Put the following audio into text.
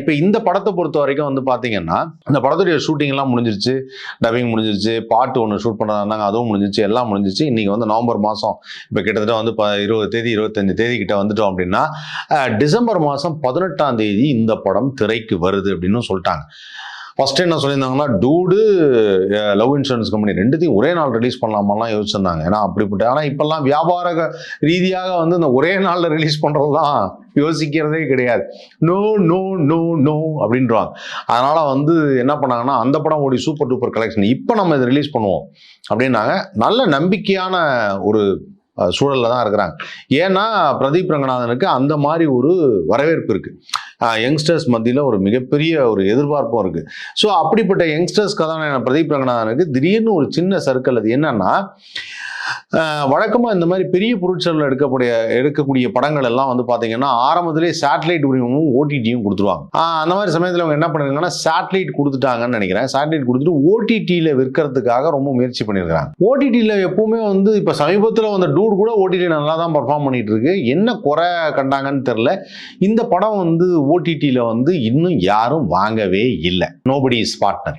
இப்போ இந்த படத்தை பொறுத்த வரைக்கும் வந்து பார்த்தீங்கன்னா இந்த படத்துடைய ஷூட்டிங்லாம் முடிஞ்சிருச்சு. டப்பிங் முடிஞ்சிருச்சு பாட்டு ஒன்று ஷூட் பண்ணதா இருந்தாங்க அதுவும் முடிஞ்சிருச்சு எல்லாம் முடிஞ்சிருச்சு. இன்றைக்கி வந்து நவம்பர் மாதம் இப்போ கிட்டத்தட்ட வந்து ப இருபது தேதி இருபத்தஞ்சு தேதி கிட்ட வந்துட்டோம் அப்படின்னா டிசம்பர் மாதம் பதினெட்டாம் தேதி இந்த படம் திரைக்கு வருது அப்படின்னு சொல்லிட்டாங்க. ஃபஸ்ட்டு என்ன சொல்லியிருந்தாங்கன்னா டூடு லவ் இன்சூரன்ஸ் கம்பெனி ரெண்டுத்தையும் ஒரே நாள் ரிலீஸ் பண்ணலாமெல்லாம் யோசிச்சிருந்தாங்க. ஏன்னா அப்படிப்பட்ட ஆனால் இப்போல்லாம் வியாபார ரீதியாக வந்து இந்த ஒரே நாளில் ரிலீஸ் பண்ணுறதுலாம் யோசிக்கிறதே கிடையாது. நோ நோ நோ நோ அப்படின்றாங்க. அதனால் வந்து என்ன பண்ணாங்கன்னா அந்த படம் ஓடி சூப்பர் டூப்பர் கலெக்ஷன் இப்போ நம்ம இதை ரிலீஸ் பண்ணுவோம் அப்படின்னாங்க. நல்ல நம்பிக்கையான ஒரு சூழலில் சூழல்ல தான் இருக்கிறாங்க. ஏன்னா பிரதீப் ரங்கநாதனுக்கு அந்த மாதிரி ஒரு வரவேற்பு இருக்குது யங்ஸ்டர்ஸ் மத்தியில் ஒரு மிகப்பெரிய ஒரு எதிர்பார்ப்பும் இருக்குது ஸோ அப்படிப்பட்ட யங்ஸ்டர்ஸ் கதாநாயகன் பிரதீப் ரங்கநாதனுக்கு திடீர்னு ஒரு சின்ன சர்க்கிள் அது என்னன்னா வழக்கமாக இந்த மாதிரி பெரிய பொருட்செலவில் எடுக்கக்கூடிய எடுக்கக்கூடிய படங்கள் எல்லாம் வந்து பார்த்தீங்கன்னா ஆரம்பத்திலே சேட்டலைட் உரிமமும் ஓடிடியும் கொடுத்துருவாங்க. அந்த மாதிரி சமயத்தில் அவங்க என்ன பண்ணிருக்காங்கன்னா சேட்டலைட் கொடுத்துட்டாங்கன்னு நினைக்கிறேன். சேட்டலைட் கொடுத்துட்டு ஓடிடியில் விற்கிறதுக்காக ரொம்ப முயற்சி பண்ணியிருக்காங்க ஓடிடியில் எப்பவுமே வந்து இப்போ சமீபத்தில் வந்த டூர் கூட ஓடிடி நல்லா தான் பர்ஃபார்ம் பண்ணிட்டு இருக்கு என்ன குறை கண்டாங்கன்னு தெரில இந்த படம் வந்து ஓடிடியில் வந்து இன்னும் யாரும் வாங்கவே இல்லை. Nobody is partner